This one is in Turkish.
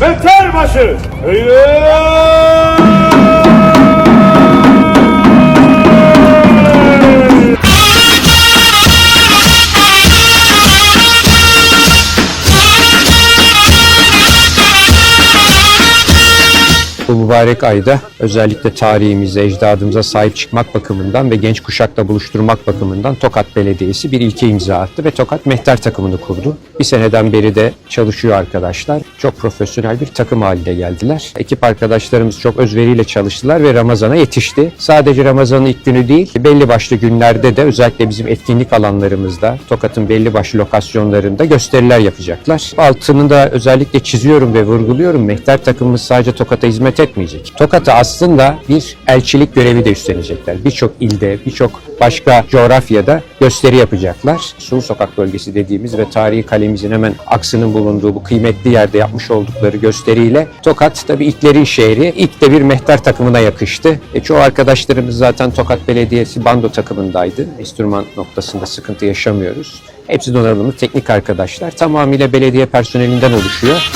Mehterbaşı. Bu mübarek ayda özellikle tarihimize, ecdadımıza sahip çıkmak bakımından ve genç kuşakla buluşturmak bakımından Tokat Belediyesi bir ilke imza attı ve Tokat Mehter takımını kurdu. Bir seneden beri de çalışıyor arkadaşlar. Çok profesyonel bir takım haline geldiler. Ekip arkadaşlarımız çok özveriyle çalıştılar ve Ramazan'a yetişti. Sadece Ramazan'ın ilk günü değil, belli başlı günlerde de özellikle bizim etkinlik alanlarımızda, Tokat'ın belli başlı lokasyonlarında gösteriler yapacaklar. Altını da özellikle çiziyorum ve vurguluyorum. Mehter takımımız sadece Tokat'a hizmet etmeyecek. Tokat'a aslında bir elçilik görevi de üstlenecekler. Birçok ilde, birçok başka coğrafyada gösteri yapacaklar. Sulu Sokak bölgesi dediğimiz ve tarihi kalemizin hemen aksının bulunduğu bu kıymetli yerde yapmış oldukları gösteriyle Tokat tabii ilklerin şehri. İlk de bir mehter takımına yakıştı. E, çoğu arkadaşlarımız zaten Tokat Belediyesi bando takımındaydı. Enstrüman noktasında sıkıntı yaşamıyoruz. Hepsi donanımlı teknik arkadaşlar. Tamamıyla belediye personelinden oluşuyor.